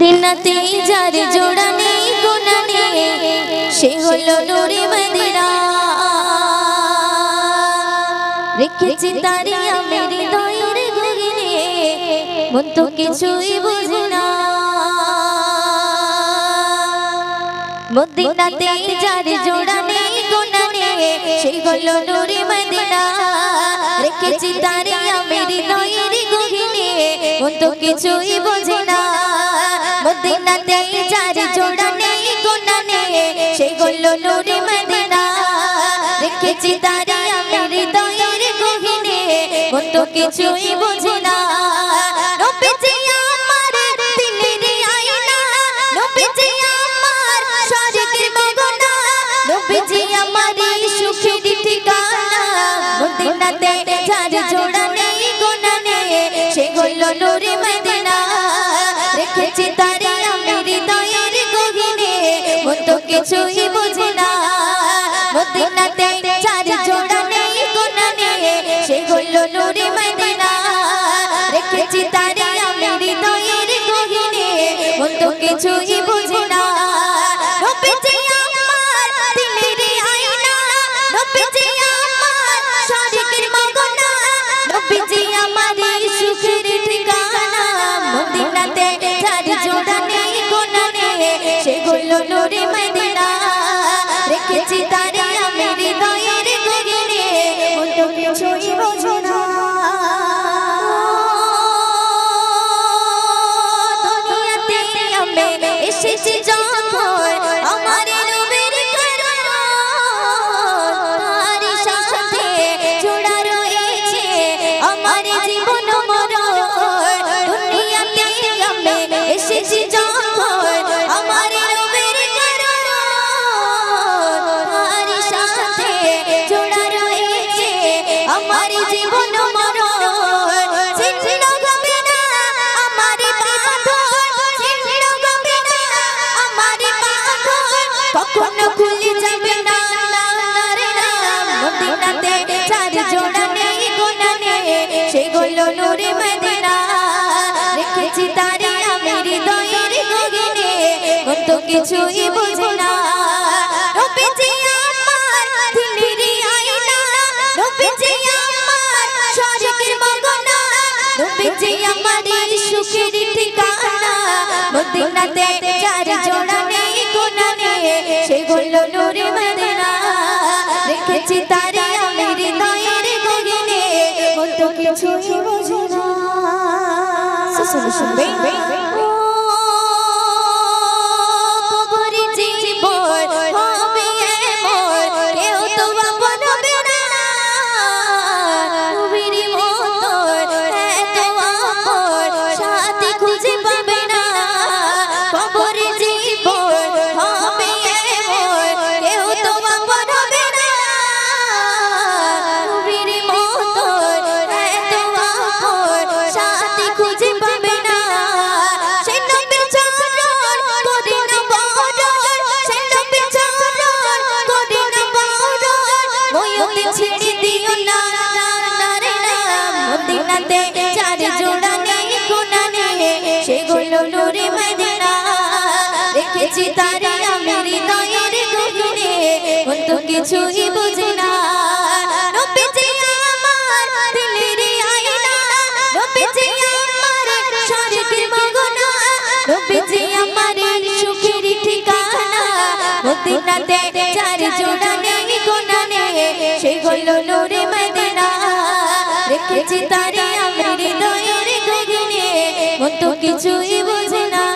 দিনাতে যার জোড়া নেই গোনা নেই, সে হলো নুরে মদিনা রেখেছি তারি আমি হৃদয়ের গগনে মন তো কিছুই বুঝে না। মদিনাতে যার জোড়া নেই গোনা নেই, সে হলো নুরে মদিনা রেখেছি তারি আমি হৃদয়ের গগনে মন তো কিছুই বুঝে না। মদিনাতে যার জোড়া নেই গোনা নেই সে হলো মদিনা। রেখেছি তারি আমি হৃদয়ের গহিনে মন তো কিছুই বুঝে না। আমার আমার আমার মদিনাতে যার জোড়া নেই গোনা নেই সে হল নূরে মদিনা। রেখেছি কিছুই বুঝে না। মদিনাতে যার জোড়া নেই গোনা নেই সে নূরে মদিনা। রেখেছি তারি আমি হৃদয়ের গহিনে মন কিছুই বুঝে আমার সুখের ঠিকানা। মদিনাতে সে হল মদিনা নূরে মদিনা। রেখেছি তারি আমি হৃদয়ের গগনে। মন তো কিছুই বুঝে না। নবীজি আমার দিলের আয়না। নবীজি আমার স্বর্গের মগনা। নবীজি আমার সুখের ঠিকানা। মদিনাতে চার জোড়া নেই গোনা নেই সেগুলো নূরে মদিনা। Você bem? bem, bem. মদিনাতে চার জোড়া নেই গোনা নেই। সেগুলো নূরে মদিনা। রেখেছি তারে আমি হৃদয়ের গগনে মন কিছুই বুঝে না। মদিনাতে চার জোড়া নেই গোনা নেই। সেগুলো নূরে মদিনা। রেখেছি তারে হৃদয়ের গগনে কত কিছুই বুঝে না।